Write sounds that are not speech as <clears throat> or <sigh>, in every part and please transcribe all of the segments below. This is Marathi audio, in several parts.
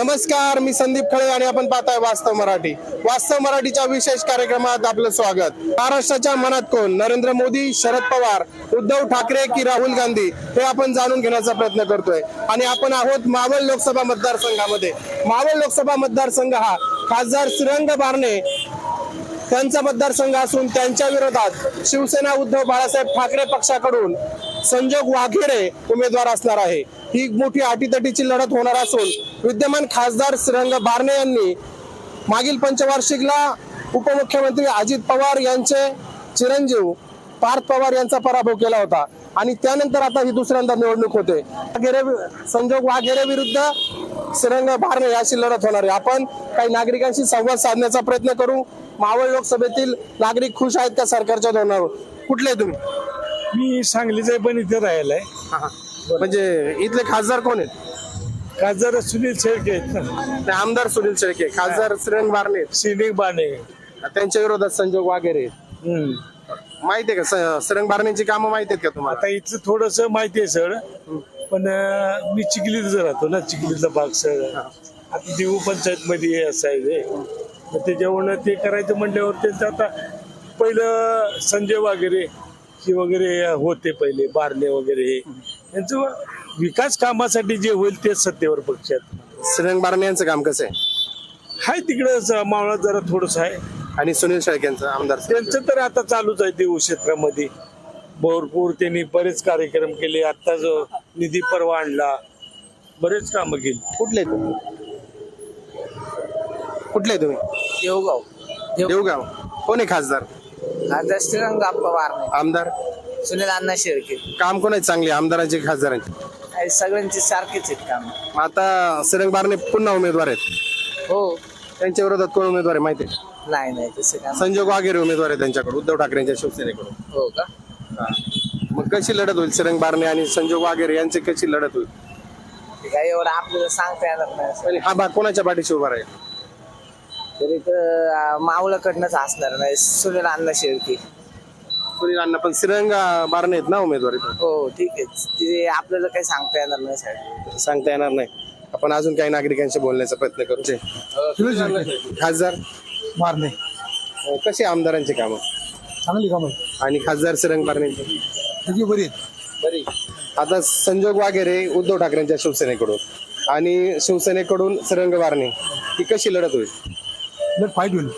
नमस्कार मी संदीप खळे आणि आपण पाहताय वास्तव मराठी. वास्तव मराठीच्या विशेष कार्यक्रमात आपलं स्वागत. महाराष्ट्राच्या मनात कोण? नरेंद्र मोदी शरद पवार उद्धव ठाकरे की राहुल गांधी? हे आपण जाणून घेण्याचा प्रयत्न करतोय. आणि आपण आहोत मावळ लोकसभा मतदारसंघामध्ये. मावळ लोकसभा मतदारसंघ हा खासदार श्रीरंग बारणे त्यांचा मतदारसंघ असून त्यांच्या विरोधात शिवसेना उद्धव बाळासाहेब ठाकरे पक्षाकडून संजोग वाघेरे उमेदवार असणार आहे. ही मोठी अटीतटीची लढत होणार असून विद्यमान खासदार श्रीरंग बारणे यांनी मागील पंचवार्षिकला उपमुख्यमंत्री अजित पवार यांचे चिरंजीव पार्थ पवार यांचा पराभव केला होता आणि त्यानंतर आता ही दुसऱ्यांदा निवडणूक होते. संजोग वाघेरे विरुद्ध श्रीरंग बारणे याची लढत होणार आहे. आपण काही नागरिकांशी संवाद साधण्याचा प्रयत्न करू. मावळ लोकसभेतील नागरिक खुश आहेत का सरकारच्या धोरणावर? कुठले तुम्ही? मी सांगलीचा पण इथे राहिलाय म्हणजे इथले खासदार कोण आहेत? खासदार सुनील शेळके आहेत ना. ते आमदार सुनील शेळके खासदार श्रीरंग बारणे. सिनिक बाणे त्यांच्या विरोधात संजोग आहेत. हम्म. माहिती आहे का? श्रीरंग बारणेंची कामं माहिती आहेत का तुम्हाला? आता इथलं थोडस माहिती आहे सर. पण अं, मी चिखलीत राहतो ना चिखलीतला भाग सर. आता देऊ पंचायत मध्ये असं आहे. ते. मग त्याच्यामुळे ते करायचं म्हटल्यावर त्यांचं आता पहिलं संजय वगैरे हे वगैरे होते पहिले बारणे वगैरे यांचं विकास कामासाठी जे होईल ते सत्तेवर पक्षात. श्रीरंग बारणे यांचं काम कसं आहे? हाय तिकडं मावळात जरा थोडस आहे. आणि सुनील शेळकेंचं आमदार त्यांचं तर आता चालूच आहे देऊ क्षेत्रामध्ये. भरपूर त्यांनी बरेच कार्यक्रम केले. आता जो निधी परवा आणला. बरेच कामं केली. कुठले कुठले तुम्ही? देवगाव. देव देवगाव. कोण आहे खासदार? आता श्रीरंग पवार आमदार? सुनील अण्णा शेळके. काम कोण आहेत चांगले आमदारांचे खासदारांचे? सगळ्यांचे सारखेच आहेत काम. मग आता श्रीरंग बारणे पुन्हा उमेदवार आहेत. हो. त्यांच्या विरोधात कोण उमेदवार आहे माहिती आहे? नाही नाही तसं काम संजोग वाघेरे उमेदवार आहे त्यांच्याकडे उद्धव ठाकरेंच्या शिवसेनेकडून. हो का? मग कशी लढत होईल श्रीरंग बारणे आणि संजोग वाघेरे यांची कशी लढत होईल? ते काय एवढं आपल्याला सांगता येणार नाही. आणि हा भाग कोणाच्या पाठीशी उभा राहील? तरी तर मावळकडनंच असणार नाही सुनील अण्णा शेळके. सुनील अण्णा पण श्रीरंग बारणे आहेत ना उमेदवार इथं. हो ठीक आहे. ते आपल्याला काही सांगता येणार नाही साहेब. सांगता येणार नाही. आपण अजून काही नागरिकांशी बोलण्याचा प्रयत्न करू. जे. खासदार? मारणे अं, कशी आमदारांची कामं? चांगली काम आहे आणि खासदार श्रीरंग बारणे? त्याची बरी आहेत. बरी. आता संजोग वाघेरे उद्धव ठाकरेंच्या शिवसेनेकडून. आणि शिवसेनेकडून श्रीरंग बारणे. ही कशी लढत होईल? फाईट होईल.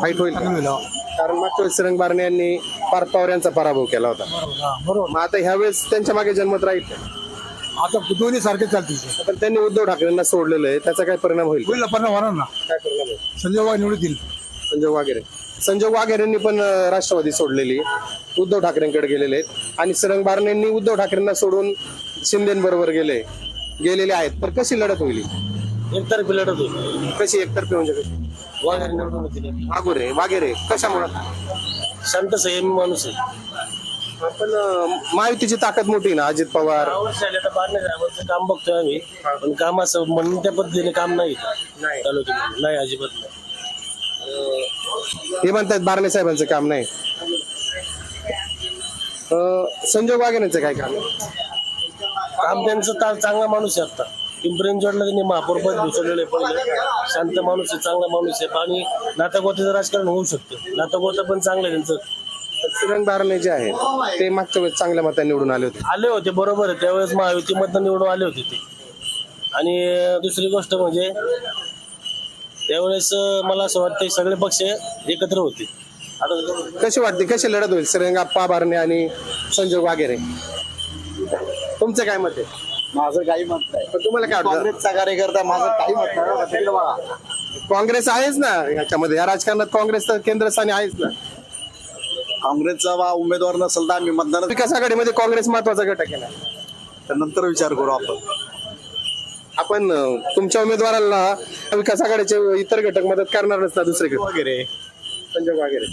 फाईट होईल चांगली का? होईल हा. कारण मागच्या वेळेस श्रीरंग बारणे यांनी पार्थ पवार यांचा पराभव केला होता. बरोबर हा, बरोबर. मग आता ह्या वेळेस त्यांच्या मागे जन्मत राहील. का? आता दोन्ही सारखे चालतील पण त्यांनी उद्धव ठाकरेंना सोडलेलं आहे. त्याचा काय परिणाम होईल? होईल ना परिणाम होणार ना. काय परिणाम होईल? संजय वाघ निवडतील. संजय वाघेरे. संजय वाघेरेंनी पण अं, राष्ट्रवादी सोडलेली. आहे. उद्धव ठाकरेंकडे गेलेले आहेत. आणि सरंग बारणेंनी उद्धव ठाकरेंना सोडून शिंदेबरोबर गेले. गेलेले आहेत. तर कशी लढत होईल? एकतर्फी लढत होती कशी एकतर्फी म्हणजे कशी? वगैरे निवडून होती वाघोरे वाघेरे कशामुळे संत संयमी माणूस आहे. पण अं, महायुतीची ताकद मोठी आहे ना अजित पवार. आता बारणे साहेबांचं काम बघतोय आम्ही. पण काम असं म्हणून त्या पद्धतीने काम नाही. तालुक्यामध्ये. नाही अजिबात नाही. हे म्हणतात बारणे साहेबांचं काम नाही. अं, संजय वाघेरेंचं काय काम? आहे? काम त्यांचं ता- चांगला माणूस आहे आता. पिंपरींजोडला त्यांनी महापौर पद भूषवलेलं आहे पहिलं. शांत माणूस आहे चांगला माणूस आहे. आणि नातागोताचं राजकारण होऊ शकतं. नातागोता पण चांगलं आहे त्यांचं. श्रीरंग बारणे जे आहेत ते मागच्या वेळेस चांगल्या मतांनी निवडून आले होते. आले होते बरोबर आहे. त्यावेळेस महायुतीमधनं निवडून आले होते ते. आणि दुसरी गोष्ट म्हणजे त्यावेळेस मला असं वाटतं सगळे पक्ष एकत्र होते. आता कशी वाटते कशी लढत होईल? श्रीरंगाप्पा बारणे आणि संजय वाघेरे. तुमचं काय मत आहे? माझं काही मत नाही. पण तुम्हाला काय वाटतं? काँग्रेसचा कार्यकर्ता माझं काही मत नाही. तिकडे बघा. काँग्रेस आहेच ना. याच्यामध्ये या राजकारणात काँग्रेस तर केंद्रस्थानी आहेच ना. काँग्रेसचा वा उमेदवार नसेल तर आम्ही मतदान विकास आघाडीमध्ये काँग्रेस महत्त्वाचा घटक आहे ना. तर नंतर विचार करू आपण. आपण अं, तुमच्या उमेदवाराला विकास आघाडीचे इतर घटक मदत करणारच ना दुसरे घटक वगैरे. संजय वाघेरे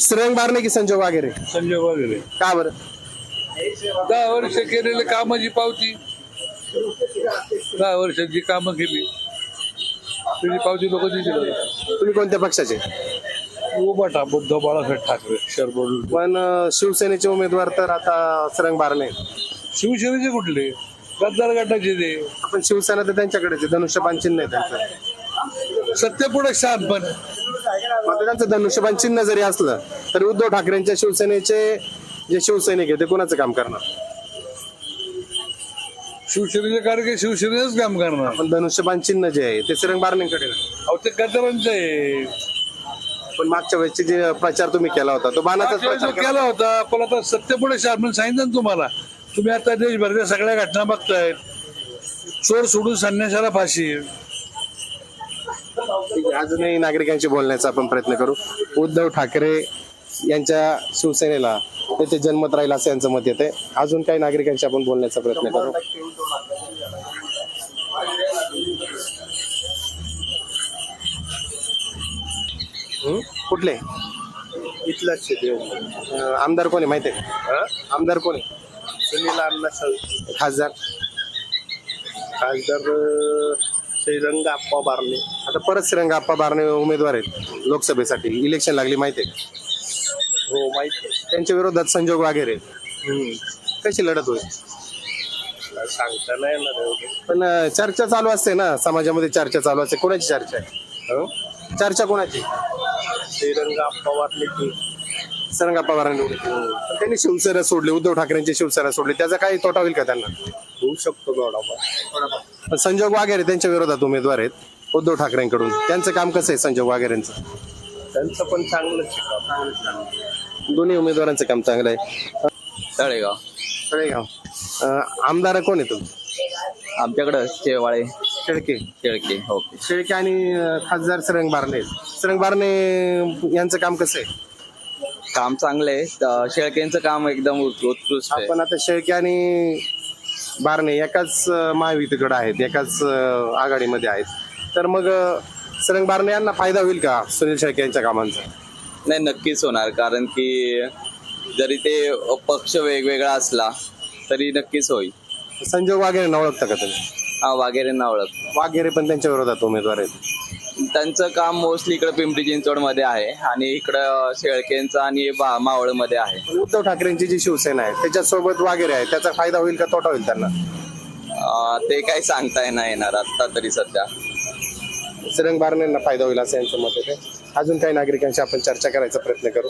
श्रीरंग बारणे की संजय वाघेरे संजय वगैरे. का बरं? दहा वर्ष केलेले कामाची पावती. दहा वर्षाची कामं केली त्याची पावती लोक दिली तुम्ही कोणत्या पक्षाचे? उभाटा बुद्ध बाळासाहेब ठाकरे शरबोल पण अं, शिवसेनेचे उमेदवार तर आता श्रीरंग बारणे. शिवसेनेचे कुठले? गद्दार गटाचे ते. आपण शिवसेना तर त्यांच्याकडेच आहे धनुष्यबाण चिन्ह आहे त्यांचं. सत्य पुढे शांत पण. मात्र त्यांचं धनुष्यबाण चिन्ह जरी असलं तरी उद्धव ठाकरेंच्या शिवसेनेचे जे शिवसैनिक आहे ते कोणाचं काम करणार? शिवसेनेचे कार्यकर्ते शिवसेनेच काम करणार. पण धनुष्यबाण चिन्ह जे आहे ते श्रीरंग बारणेंकडे. अहो ते गद्दारांचं आहे. पण मागच्या वेळेसचे जे प्रचार तुम्ही केला होता तो बाणाचाच मागच्या वेळेस प्रचार जो केला होता पण आता सत्य पुढे शांत म्हणून सांगितलं ना तुम्हाला. तुम्ही आता देशभरातल्या सगळ्या घटना बघतायत चोर सोडून संन्यासाला फाशी ठीक आहे, अजूनही नागरिकांशी बोलण्याचा आपण प्रयत्न करू. उद्धव ठाकरे यांच्या शिवसेनेला त्याचे जन्मत राहील असं यांचं मत येते अजून काही नागरिकांशी आपण बोलण्याचा प्रयत्न करू. हं? कुठले? इथलाच देव अं, आमदार कोणी माहिती आहे? आमदार कोणी सुनील अण्णा खासदार. खासदार श्रीरंग आप्पा बारणे. आता परत श्रीरंग आप्पा बारणे उमेदवार आहेत लोकसभेसाठी. इलेक्शन लागली माहिती आहे? हो माहिती त्यांच्या विरोधात संजोग वगैरे. कशी लढत होईल. सांगता नाही येणार एवढं. पण अं, चर्चा चालू असते ना समाजामध्ये चर्चा चालू असते. कोणाची चर्चा आहे? हं? चर्चा कोणाची? श्रीरंग आप्पा की. सरंगाप्पा बारांनी पण त्यांनी शिवसेना सोडली उद्धव ठाकरेंची शिवसेना सोडली. त्याचा काही तोटा होईल का त्यांना? होऊ शकतो थोडाफार पण संजोग वागेरे त्यांच्या विरोधात उमेदवार आहेत उद्धव ठाकरेंकडून. त्यांचं काम कसं आहे संजोग वागेरेंचं? त्यांचं पण चांगलंच आहे. काम. दोन्ही उमेदवारांचं काम चांगलं आहे. तळेगाव. तळेगाव. अं, आमदार कोण आहे तुम्ही आमच्याकडं शेवाळे शेळके. शेळके ओके शेळके आणि अं, खासदार सरंग बारणे. सरंग बारणे यांचं काम कसं आहे? काम चांगलं आहे. शेळकेंचं काम एकदम उत्कृष्ट आहे. आपण आता शेळके आणि बारणे एकाच अं, महायुतीकडे आहेत एकाच अं, आघाडीमध्ये आहेत. तर मग अं, सरंग बारणे यांना फायदा होईल का सुनील शेळके यांच्या कामांचा? नाही नक्कीच होणार. कारण की जरी ते पक्ष वेगवेगळा असला तरी नक्कीच होईल. संजोग वाघेरे ओळखता का तुम्ही? हा वगैरेंना ओळख. वाघेरे पण त्यांच्या विरोधात उमेदवार आहेत. त्यांचं काम मोस्टली इकडे पिंपरी चिंचवडमध्ये आहे आणि इकडं शेळकेंचं आणि बा- मावळमध्ये आहे. पण उद्धव ठाकरेंची जी शिवसेना आहे त्याच्यासोबत वाघेरे आहे त्याचा फायदा होईल का तोटा होईल त्यांना? अं, ते काही सांगता नाही येणार आता तरी सध्या. सरंग बारण्यांना फायदा होईल असं यांचं मत आहे अजून काही नागरिकांशी आपण चर्चा करायचा प्रयत्न करू.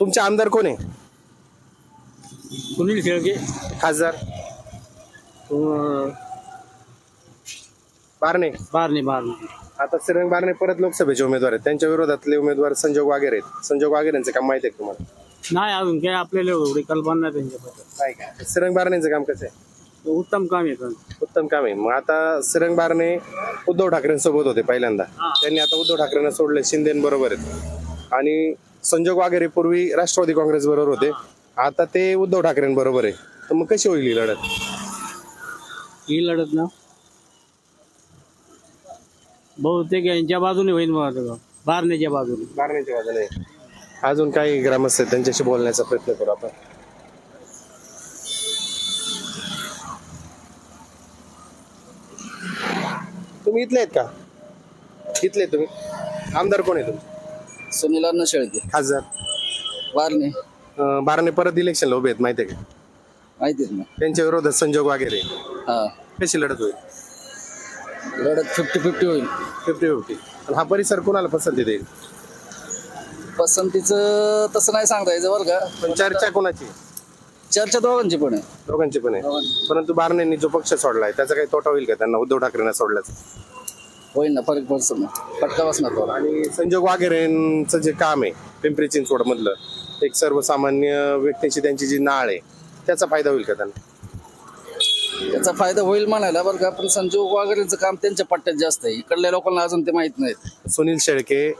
तुमचे आमदार कोण आहे? सुनील शेळके. खासदार. बारणे. बारणे बारणे. आता श्रीरंग बारणे परत लोकसभेचे उमेदवार आहेत. त्यांच्या विरोधातले उमेदवार संजोग वागेरे आहेत. संजोग वागेरे यांचं काम माहिती आहे तुम्हाला? नाही अजून काय आपल्याला एवढी कल्पना नाही त्यांच्याबद्दल. नाही का? श्रीरंग बारणेंचं काम कसं आहे? उत्तम काम येतं उत्तम काम आहे. मग आता श्रीरंग बारणे उद्धव ठाकरेंसोबत होते पहिल्यांदा. त्यांनी आता उद्धव ठाकरेंना सोडले शिंदे बरोबर आहेत. आणि संजोग वागेरे पूर्वी राष्ट्रवादी काँग्रेस बरोबर होते आता ते उद्धव ठाकरेंबरोबर आहे. तर मग कशी होईल ही लढत? ही लढत ना? बहुतेक यांच्या बाजूने होईल मला बारण्याच्या बाजूने. बारणेच्या बाजूने. अजून काही ग्रामस्थ आहेत त्यांच्याशी बोलण्याचा प्रयत्न करू आपण. तुम्ही इथले आहेत का? इथले आहेत तुम्ही. आमदार कोण आहे तुम्ही सुनील अण्णा शेळके. खासदार. बारणे. अं, बारणे परत इलेक्शनला उभे आहेत माहिती आहे का? माहितीच ना. त्यांच्या विरोधात संजोग वगैरे. हा. कशी लढत होईल? लढत फिफ्टी फिफ्टी होईल. फिफ्टी फिफ्टी हा परिसर कोणाला पसंती देईल? पसंतीचं तसं नाही सांगता यायचं बरं का. पण चर्चा कोणाची? चर्चा दोघांची पण आहे. दोघांची पण आहे. परंतु बारणेंनी जो पक्ष सोडलाय त्याचा काही तोटा होईल का त्यांना? उद्धव ठाकरेंना सोडल्याचा? होईल ना फरक पडतो ना. फटका बसणार थोडा आणि संजोग वाघेरेंचं जे काम आहे पिंपरी चिंचवड मधलं एक सर्वसामान्य व्यक्तीची त्यांची जी नाळ आहे त्याचा फायदा होईल का त्यांना? त्याचा फायदा होईल म्हणायला बरं का पण संजीव वगैरेचं काम त्यांच्या पट्ट्यात जास्त आहे. इकडल्या लोकांना अजून ते माहीत नाहीत. सुनील शेळके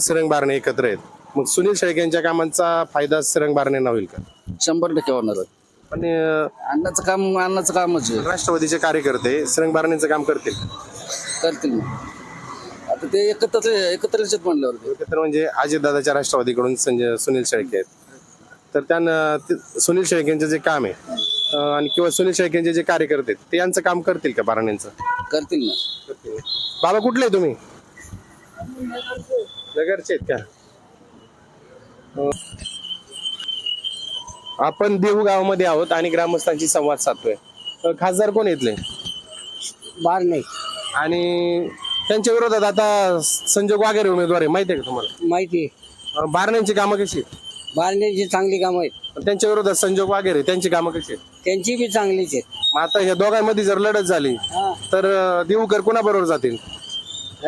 श्रीरंग बारणे एकत्र आहेत. मग सुनील शेळके यांच्या कामांचा फायदा श्रीरंग बारणेंना होईल का? शंभर टक्के होणार आहे. पण अं, अण्णाचं काम अण्णाचं कामच आहे. राष्ट्रवादीचे कार्यकर्ते श्रीरंग बारणेंचं काम करतील? करतील ना. आता ते एकत्र एकत्रच आहेत म्हणल्यावर एकत्र म्हणजे अजितदादाच्या राष्ट्रवादीकडून संजय सुनील शेळके आहेत. तर त्यांना ते- सुनील शेळकेंचं जे काम आहे अं, आणि किंवा सुनील शेळकेंचे जे कार्यकर्ते आहेत ते यांचं काम करतील का बारणेंचं करतील ना. बाबा कुठले आहे तुम्ही? नगरचे आहेत का? आपण देहू गावामध्ये आहोत आणि ग्रामस्थांशी संवाद साधतोय. अ, खासदार कोण येतले बार नाही आणि त्यांच्या विरोधात आता संजोग वागेरे उमेदवार आहे माहिती आहे का तुम्हाला? माहिती अ, बारण्यांची कामं कशी आहेत? बारण्याची चांगली कामं आहेत. त्यांच्या विरोधात संजोग वागेरे त्यांची कामं कशी आहेत? त्यांची बी चांगलीच आहेत. मग आता या दोघांमध्ये जर लढत झाली. तर अ, देऊकर कोणाबरोबर जातील?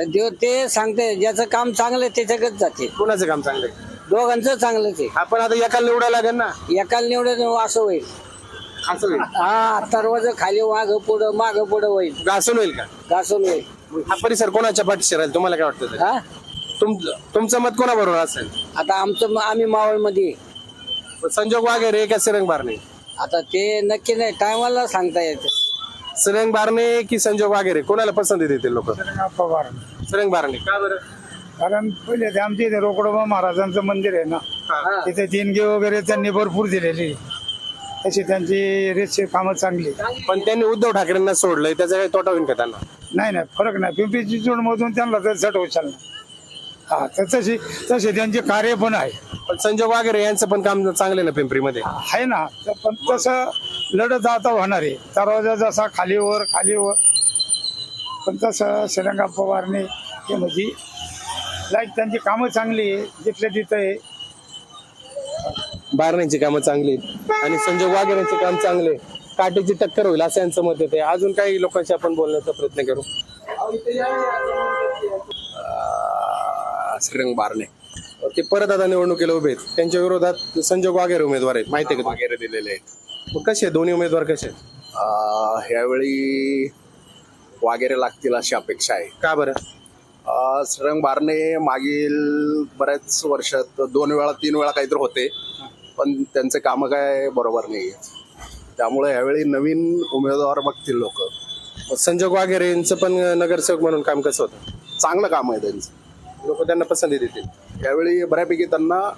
देव ते सांगते ज्याचं काम चांगलं आहे त्याच्याकच जाते कोणाचं काम चांगलं आहे? दोघांचं चांगलंच आहे आपण आता एकाला निवडायला लागेल ना? एकाला निवडून असं होईल. असं होईल. हा दरवाज खाली माग पुढं माग पुढं होईल. घासून होईल का? घासून होईल. हा परिसर कोणाच्या पाठीशी राहील? तुम्हाला काय वाटतं ते? हा? तुमचं तुमचं मत कोणाबरोबर असेल? आता आमचं आम्ही मावळमध्ये. संजोग वागेरे का सिरंग बारणे? आता ते नक्की नाही टायमाला सांगता येते. सिरंग बारणे की संजोग वागेरे कोणाला पसंती देतील लोक? पवार सिरंग बारणे. का बरं? कारण पहिले ते आमच्या इथे रोकडोबा महाराजांचं मंदिर आहे ना. तिथे देणगी वगैरे त्यांनी भरपूर दिलेली तशी त्यांची रेसची कामं चांगली पण त्यांनी उद्धव ठाकरेंना सोडलंय त्याचा काही तोटा होईल का त्यांना? नाही नाही फरक नाही. पिंपरी चिंचवड मधून त्यांना तर झट उचलणार हा तर तशी तसे त्यांचे कार्य पण आहे. पण संजोग वागेरे यांचं पण काम चांगलं आहे ना पिंपरीमध्ये? आहे ना. तर पण तसं लढत आता होणार आहे. दरवाजा जसा खालीवर खालीवर पण तसं श्रीरंगा पवारने हे म्हणजे लाईक त्यांची कामं चांगली आहे जिथल्या तिथं आहे बारण्यांची कामं चांगली आहेत. आणि संजोग वागेरेंचे काम चांगले आहे. काटेची टक्कर होईल असं यांचं मत येते अजून काही लोकांशी आपण बोलण्याचा प्रयत्न करू श्रीरंग बारणे ते परत आता निवडणुकीला उभे आहेत त्यांच्या विरोधात संजोग वागेरे उमेदवार आहेत माहिती आहे का वगैरे दिलेले आहेत तुम्हाला? मग कसे आहेत? दोन्ही उमेदवार कसे आहेत? अं, ह्यावेळी वागेरे लागतील अशी अपेक्षा आहे का बरं श्रीरंग बारणे मागील बऱ्याच वर्षात दोन वेळा तीन वेळा काहीतरी होते. पण त्यांचे कामं काय बरोबर नाही त्यामुळे यावेळी नवीन उमेदवार बघतील लोक. मग संजोग वागेरे यांचं पण नगरसेवक म्हणून काम कसं होतं? चांगलं काम आहे त्यांचं. लोक त्यांना पसंती देतील. यावेळी बऱ्यापैकी त्यांना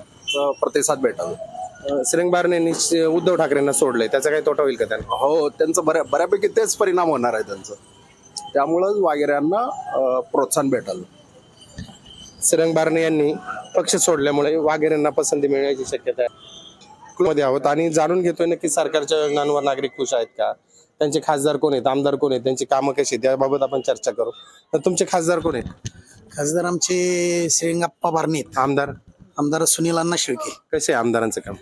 प्रतिसाद भेटल अं, श्रीरंग बारणे उद्धव ठाकरेंना सोडलंय. त्याचा काही तोटा होईल का त्यांना? हो त्यांचं बऱ्या बऱ्यापैकी तेच परिणाम होणार आहे त्यांचं. त्यामुळंच वागेऱ्यांना प्रोत्साहन भेटल. श्रीरंग बारणे यांनी पक्ष सोडल्यामुळे वागेरेंना पसंती मिळण्याची शक्यता आहे. मध्ये आहोत. आणि जाणून घेतोय नक्की सरकारच्या योजनांवर नागरिक खुश आहेत का? त्यांचे खासदार कोण आहेत? आमदार कोण आहेत? त्यांची कामं कशी आहेत? याबाबत आपण चर्चा करू. तर तुमचे खासदार कोण आहेत? खासदार आमचे श्रीरंगाप्पा बारनेत आमदार? आमदार सुनील अण्णा शेळके. कसे आहे आमदारांचं काम?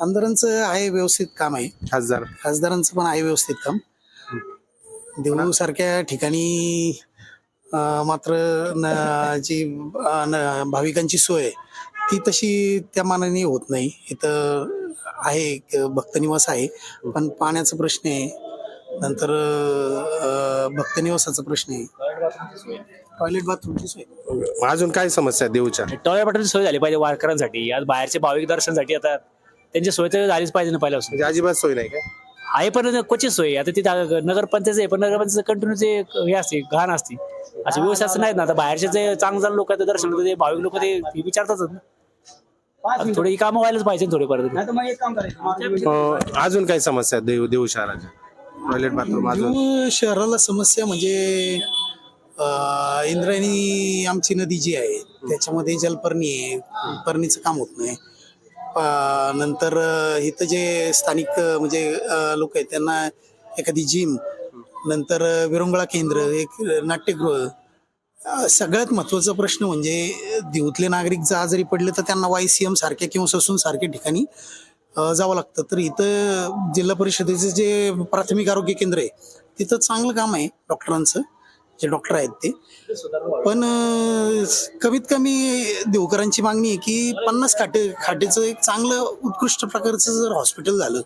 आमदारांचं आहे व्यवस्थित काम आहे. खासदार? खासदारांचं पण आहे व्यवस्थित काम. देऊळ सारख्या ठिकाणी मात्र न- जी भाविकांची सोय आहे, ती तशी त्या मानाने होत नाही. इथं आहे एक भक्तनिवास आहे पण पाण्याचा प्रश्न आहे. नंतर भक्तनिवासाचा प्रश्न आहे. टॉयलेट बाथरूमची सोय. अजून काय समस्या आहे देऊच्या? टॉयलेट पाठवण्याची सोय झाली पाहिजे वारकऱ्यांसाठी. आज बाहेरचे भाविक दर्शनासाठी आता त्यांची सोय तर झालीच पाहिजे ना पहिल्यापासून. म्हणजे अजिबात सोय नाही काय आहे पण क्वचित सोय. आता तिथे नगरपंचायत आहे पण नगरपंचायत कंटिन्यू ते हे असते घाण असते. असे व्यवस्था असं नाहीत ना. आता बाहेरचे जे चांगलं चांगलं लोक आहेत दर्शन ते भाविक लोक ते हे विचारतातच ना. आता थोडी कामं व्हायलाच पाहिजे थोडेफार अं, अजून काय समस्या आहे देऊ देऊ शहराच्या. टॉयलेट बाथरूम अजून? शहराला समस्या म्हणजे अं, इंद्रायणी आमची नदी जी आहे त्याच्यामध्ये जलपर्णी आहे. पर्णीचं काम होत नाही. नंतर इथं जे स्थानिक म्हणजे लोक आहेत त्यांना एखादी जिम नंतर विरंगुळा केंद्र एक नाट्यगृह सगळ्यात महत्त्वाचा प्रश्न म्हणजे दिवतले नागरिक जर आजारी पडले तर त्यांना वाय सी एम सारख्या किंवा ससून सारख्या ठिकाणी जावं लागतं. तर इथं जिल्हा परिषदेचं जे प्राथमिक आरोग्य केंद्र आहे तिथं चांगलं काम आहे डॉक्टरांचं. जे डॉक्टर आहेत ते. पण कमीत कमी देवकरांची मागणी आहे की पन्नास खाटे खाटेचं एक चांगलं उत्कृष्ट प्रकारचं जर हॉस्पिटल झालं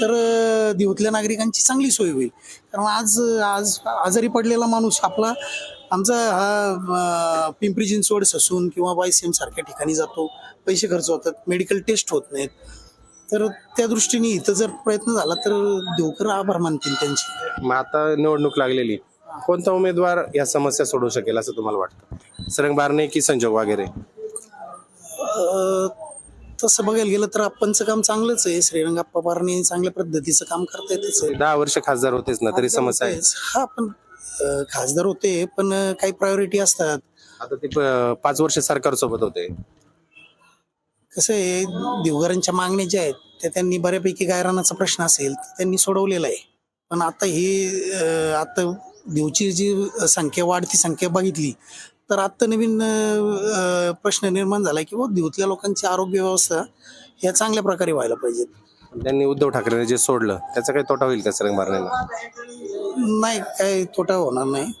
तर देवतल्या नागरिकांची चांगली सोय होईल. कारण आज आज आजारी पडलेला माणूस आपला आमचा हा पिंपरी चिंचवड ससून किंवा वाय सी सारख्या ठिकाणी जातो. पैसे खर्च होतात मेडिकल टेस्ट होत नाहीत. तर त्या दृष्टीने इथं जर प्रयत्न झाला तर देवकर आभार मानतील त्यांची. मग आता निवडणूक लागलेली. कोणता उमेदवार या समस्या सोडवू शकेल असं तुम्हाला वाटतं? सरंग बारणे की संजोग वगैरे तसं बघायला गेलं तर आपणचं काम चांगलंच आहे. श्रीरंगाप्पा पारणे चांगल्या पद्धतीचं काम करता येतच आहे दहा वर्ष खासदार होतेच ना तरी समस्या आहे. हा पण अं, खासदार होते पण अं, काही प्रायोरिटी असतात. आता ते प- पाच वर्ष सरकार सोबत होते. कसं आहे देवघरांच्या मागण्या ज्या आहेत त्या त्यांनी बऱ्यापैकी गायरानाचा प्रश्न असेल त्यांनी सोडवलेला आहे. पण आता ही अं, आता देवची जी संख्या वाढती संख्या बघितली तर आत्ता नवीन प्रश्न निर्माण झाला की देवतल्या लोकांची आरोग्य व्यवस्था ह्या चांगल्या प्रकारे व्हायला पाहिजेत. त्यांनी उद्धव ठाकरेने जे सोडलं त्याचा काही तोटा होईल का सरंग बारणेला नाही काय तोटा होणार नाही.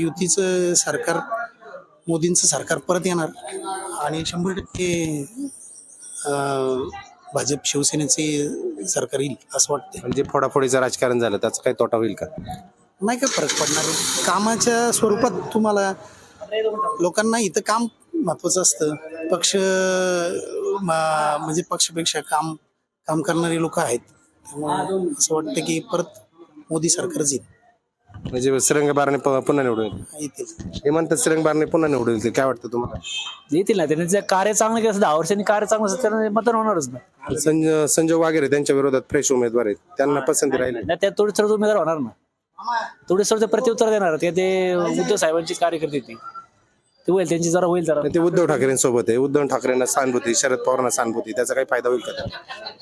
युतीचं सरकार मोदींचं सरकार परत येणार आणि शंभर टक्के भाजप शिवसेनेचे सरकार येईल असं वाटतं म्हणजे फोडाफोडीचं राजकारण झालं त्याचा काही तोटा होईल का? नाही काय फरक पडणार? कामाच्या स्वरूपात तुम्हाला लोकांना इथं काम महत्वाचं असतं. पक्ष म- म्हणजे पक्षापेक्षा काम काम करणारी लोक आहेत. त्यामुळे असं वाटतं की परत मोदी सरकारच येईल. म्हणजे श्रीरंग बारणे प- पुन्हा निवडून. येतील. हे म्हणतात श्रीरंग बारणे पुन्हा निवडून येतील. काय वाटतं तुम्हाला? येतील ना त्यांनी जे कार्य चांगलं केलं असं दहा वर्षांनी कार्य चांगलं असं त्यांना मतदान होणारच ना. संजय संजय वागेरे त्यांच्या विरोधात फ्रेश उमेदवार आहेत. त्यांना पसंती राहिली. नाही त्यात थोडी सरळ उमेदवार होणार ना. थोडी सरळ प्रत्युत्तर देणार ते ते उद्धव साहेबांची कार्यकर्ते ती. ते होईल त्यांची जरा होईल जरा. ते उद्धव ठाकरेंसोबत आहे. उद्धव ठाकरेंना सहानुभूती शरद पवारांना सहानुभूती त्याचा काही फायदा होईल का?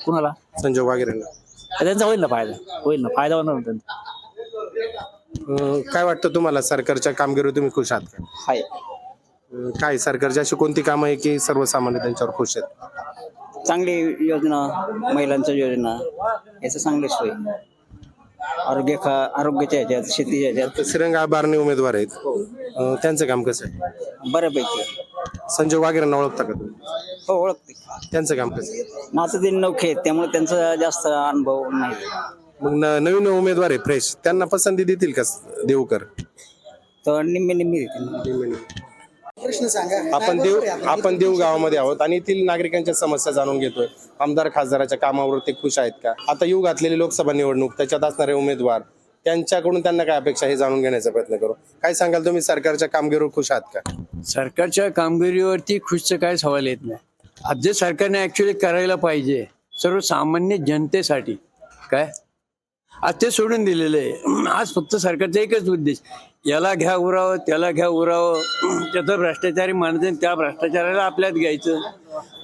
कुणाला? संजय वागेरेंना त्यांचा होईल ना फायदा. होईल ना फायदा होणार ना त्यांचा. अं, काय वाटतं तुम्हाला? सरकारच्या कामगिरीवर तुम्ही खुश आहात का? हाय. अं, काय सरकारची अशी कोणती कामं आहे की सर्वसामान्य त्यांच्यावर खुश आहेत? चांगली योजना महिलांच्या योजना याचं चांगली सोय आरोग्य खा आरोग्याच्या ह्याच्यात शेतीच्या ह्याच्यात. श्रीरंग बारणे उमेदवार आहेत. अं, त्यांचं काम कसं आहे? बऱ्यापैकी. संजय वागेरेंना ओळखता का तुम्ही? हो ओळखते. त्यांचं काम कसं आहे? नातं दिन नौखे आहेत त्यामुळे त्यांचा जास्त अनुभव नाही. मग न- नवीन उमेदवार आहे फ्रेश. त्यांना पसंती देतील का देवकर तर निम्मे निम्मे देतील प्रश्न सांगा. आपण देव आपण? देव गावामध्ये आहोत आणि येथील नागरिकांच्या समस्या जाणून घेतोय. आमदार खासदाराच्या कामावर ते खुश आहेत का? आता येऊ घातलेली लोकसभा निवडणूक त्याच्यात असणारे उमेदवार त्यांच्याकडून त्यांना काय अपेक्षा हे जाणून घेण्याचा प्रयत्न करू. काय सांगाल तुम्ही? सरकारच्या कामगिरीवर खुश आहात का? सरकारच्या कामगिरीवरती खुशचं काय सवाल येत नाही. आज जे सरकारने ऍक्च्युली करायला पाहिजे सर्वसामान्य जनतेसाठी काय? आज ते सोडून दिलेलं आहे. <clears throat> आज फक्त सरकारचा एकच उद्देश याला घ्या उरावं त्याला घ्या उरावं. <clears throat> त्याचं भ्रष्टाचारी मानते त्या भ्रष्टाचाराला आपल्यात घ्यायचं.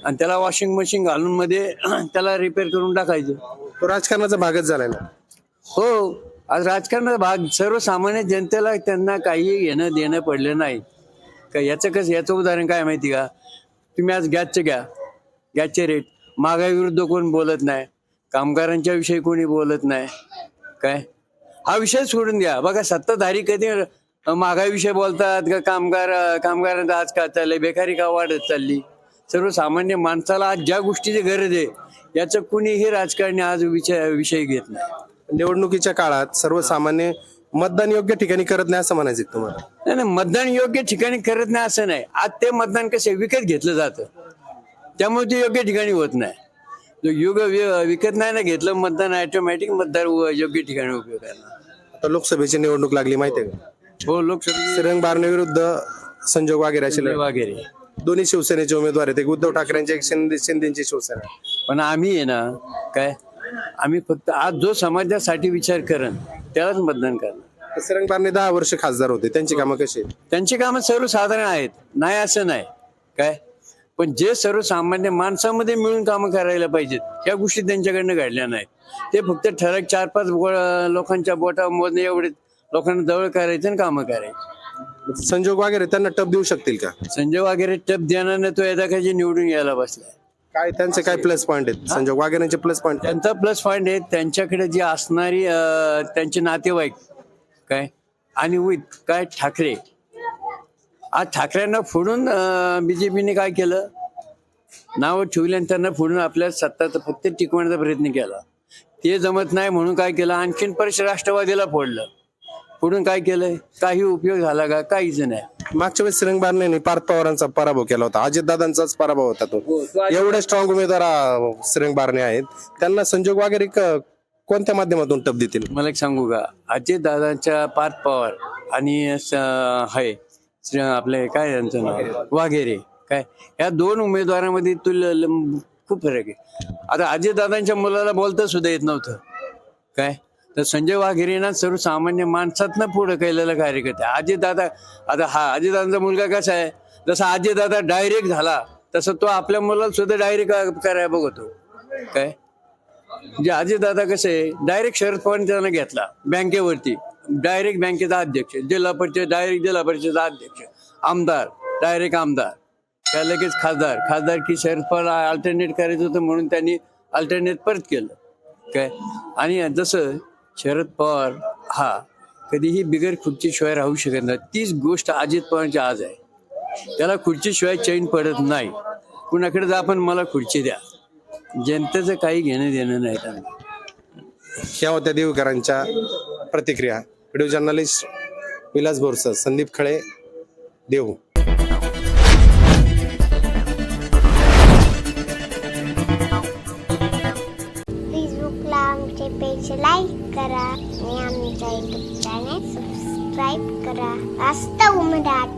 आणि त्याला वॉशिंग मशीन घालून मध्ये <clears throat> त्याला रिपेअर करून टाकायचं. तो राजकारणाचा भागच झालाय ना हो आज राजकारणाचा भाग सर्वसामान्य जनतेला त्यांना काही घेणं देणं पडलं नाही. का याचं कसं याचं उदाहरण काय माहिती का? तुम्ही आज गॅसचं घ्या गॅसचे रेट महागाई विरुद्ध कोण बोलत नाही कामगारांच्या विषयी कोणी बोलत नाही काय? हा विषय सोडून द्या. बघा सत्ताधारी कधी महागाई विषय बोलतात का? कामगार कामगारांचं आज का चाललंय बेकारी का वाढत चालली? सर्वसामान्य माणसाला आज ज्या गोष्टीची गरज आहे याचं कुणीही राजकारणी आज विषय विषय घेत नाही. निवडणुकीच्या काळात सर्वसामान्य मतदान योग्य ठिकाणी करत नाही असं म्हणायचं तुम्हाला? नाही नाही मतदान योग्य ठिकाणी करत नाही असं नाही. आज ते मतदान कसं? विकत घेतलं जातं. त्यामुळे ते योग्य ठिकाणी होत नाही. जो युग विकत नाही ना घेतलं मतदान ऑटोमॅटिक मतदार उ- योग्य ठिकाणी उपयोग करणार आता लोकसभेची निवडणूक लागली माहितीये का? हो लोकसभा श्रीरंग बारणे विरुद्ध संजय वागेरे अशी लढत. वगैरे दोन्ही शिवसेनेचे उमेदवार आहेत. एक उद्धव ठाकरेंचे एक शिंदे शिंदेची शिवसेना पण आम्ही आहे ना काय? आम्ही फक्त आज जो समाजासाठी विचार करण त्यालाच मतदान करणार तर श्रीरंग बारणे दहा वर्ष खासदार होते. त्यांची कामं कशी आहेत? त्यांची कामं सर्वसाधारण आहेत. नाही असं नाही. काय? पण जे सर्वसामान्य माणसामध्ये मिळून कामं करायला पाहिजेत या गोष्टी त्यांच्याकडनं घडल्या नाहीत. ते फक्त ठराविक चार पाच लोकांच्या बोटामध्ये एवढे लोकांना जवळ करायचं आणि कामं करायची. संजय वागेरे त्यांना टप देऊ शकतील का? संजय वगैरे टप देण्याने तो यदाखाची निवडून यायला बसलाय. काय त्यांचे काय प्लस पॉईंट आहेत? संजय वागेरेंचे प्लस पॉईंट त्यांचा प्लस पॉईंट आहे त्यांच्याकडे जी असणारी अं, त्यांचे नातेवाईक काय? आणि विथ काय? ठाकरे. आज ठाकरेंना फोडून बीजेपीने काय केलं? नावं ठेवली आणि त्यांना फोडून आपल्या सत्ता फक्त टिकवण्याचा प्रयत्न केला. ते जमत नाही म्हणून काय केलं? आणखीन परत राष्ट्रवादीला फोडलं. फोडून काय केलंय? काही उपयोग झाला का? काहीच नाही. मागच्या वेळेस श्रीरंग बारणे पार्थ पवारांचा पराभव केला होता. अजितदादांचाच पराभव होता तो. एवढे स्ट्रॉंग उमेदवार अं, श्रीरंग बारणे आहेत. त्यांना संजय वागेरे कोणत्या माध्यमातून टप देतील? मला एक सांगू का? अजय दादांच्या पार्थ पवार आणि श्री- आपले काय त्यांचं नाव? वाघेरे. काय? या दोन उमेदवारांमध्ये तुल खूप फरक आहे. आता अजितदादांच्या मुलाला बोलता सुद्धा येत नव्हतं. काय? तर संजय वाघेरेना सर्वसामान्य माणसातनं पुढं केलेलं कार्यकर्ते. अजितदादा आता हा अजितदादांचा मुलगा कसा आहे? जसा अजितदादा डायरेक्ट झाला तसं तो आपल्या मुलाला सुद्धा डायरेक्ट करायला बघतो. काय? म्हणजे अजितदादा कसं आहे डायरेक्ट शरद पवार त्यांना घेतला बँकेवरती. डायरेक्ट बँकेचा अध्यक्ष जिल्हा परिषद डायरेक्ट जिल्हा परिषदेचा अध्यक्ष आमदार डायरेक्ट आमदार. त्या लगेच खासदार खासदार की शरद पवार अल्टरनेट करायचं होतं म्हणून त्यांनी अल्टरनेट परत केलं. काय? आणि जसं शरद पवार हा कधीही बिगर खुर्चीशिवाय राहू शकत नाही. तीच गोष्ट अजित पवारची आज आहे. त्याला खुर्चीशिवाय चैन पडत नाही. कुणाकडे जा आपण मला खुर्ची द्या. जनतेचं काही घेणं देणं नाही त्यांना. ह्या होत्या देवकरांच्या प्रतिक्रिया. व्हिडिओ जर्नलिस्ट विलास बोरसर संदीप खळे देऊ फेसबुकला आमचे पेज लाईक करा आणि आमच्या युट्यूब चॅनल सबस्क्राईब करा. वास्तव मराठी